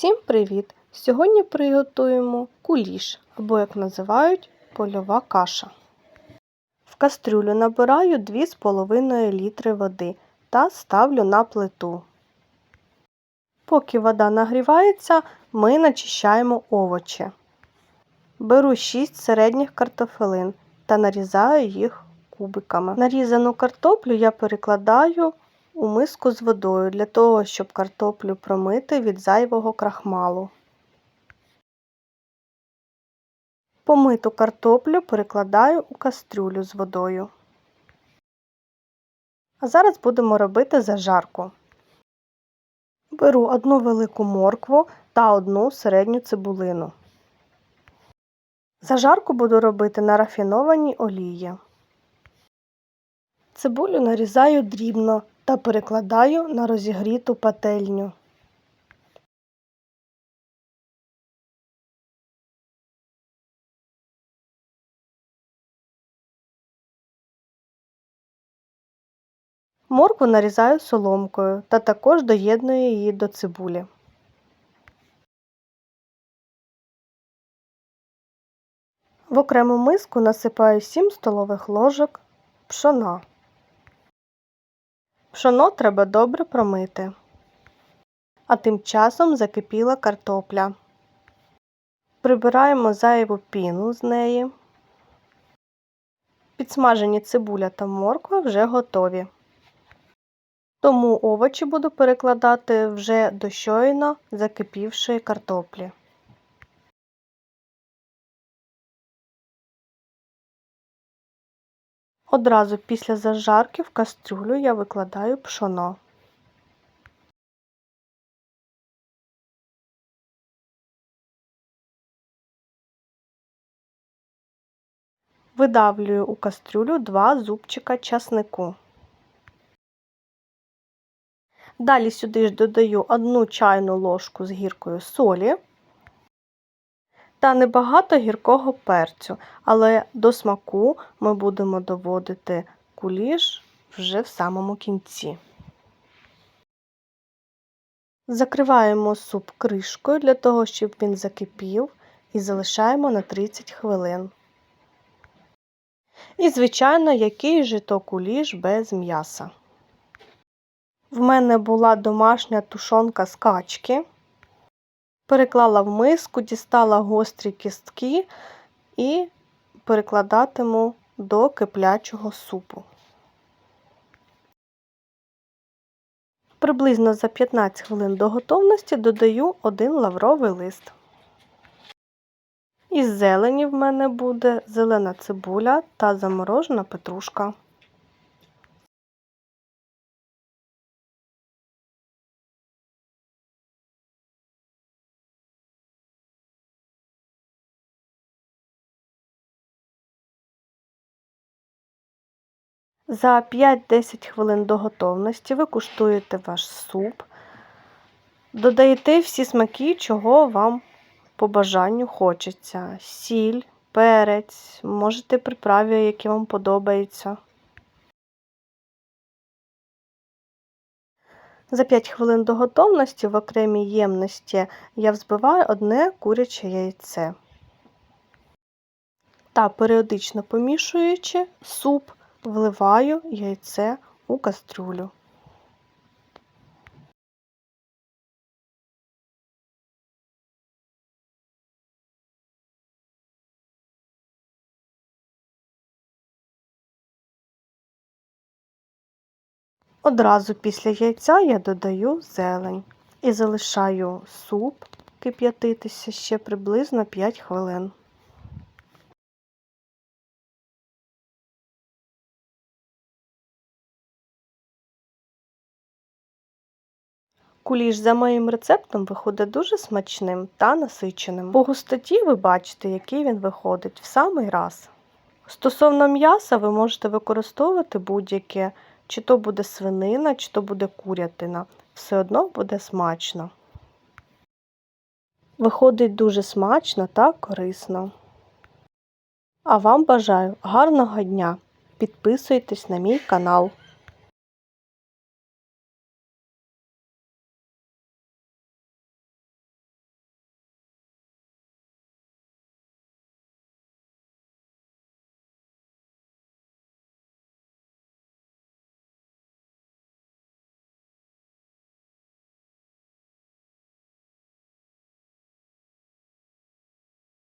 Всім привіт! Сьогодні приготуємо куліш, або, як називають, польова каша. В кастрюлю набираю 2,5 літри води та ставлю на плиту. Поки вода нагрівається, ми начищаємо овочі. Беру 6 середніх картофелин та нарізаю їх кубиками. Нарізану картоплю я перекладаю у миску з водою для того, щоб картоплю промити від зайвого крахмалу. Помиту картоплю перекладаю у кастрюлю з водою. А зараз будемо робити зажарку. Беру одну велику моркву та одну середню цибулину. Зажарку буду робити на рафінованій олії. Цибулю нарізаю дрібно та перекладаю на розігріту пательню. Моркву нарізаю соломкою та також доєдную її до цибулі. В окрему миску насипаю 7 столових ложок пшона. Пшоно треба добре промити. А тим часом закипіла картопля. Прибираємо зайву піну з неї. Підсмажені цибуля та морква вже готові. Тому овочі буду перекладати вже до щойно закипівшої картоплі. Одразу після зажарки в кастрюлю я викладаю пшоно. Видавлюю у кастрюлю два зубчика часнику. Далі сюди ж додаю одну чайну ложку з гіркою солі та небагато гіркого перцю, але до смаку ми будемо доводити куліш вже в самому кінці. Закриваємо суп кришкою для того, щоб він закипів, і залишаємо на 30 хвилин. І, звичайно, який же то куліш без м'яса. В мене була домашня тушонка з качки. Переклала в миску, дістала гострі кістки і перекладатиму до киплячого супу. Приблизно за 15 хвилин до готовності додаю один лавровий лист. Із зелені в мене буде зелена цибуля та заморожена петрушка. За 5-10 хвилин до готовності ви куштуєте ваш суп, додаєте всі смаки, чого вам по бажанню хочеться. Сіль, перець, можете приправи, які вам подобаються. За 5 хвилин до готовності в окремій ємності я взбиваю одне куряче яйце. Та періодично помішуючи суп, вливаю яйце у кастрюлю. Одразу після яйця я додаю зелень і залишаю суп кип'ятитися ще приблизно 5 хвилин. Куліш за моїм рецептом виходить дуже смачним та насиченим. По густоті ви бачите, який він виходить в самий раз. Стосовно м'яса, ви можете використовувати будь-яке, чи то буде свинина, чи то буде курятина. Все одно буде смачно. Виходить дуже смачно та корисно. А вам бажаю гарного дня! Підписуйтесь на мій канал.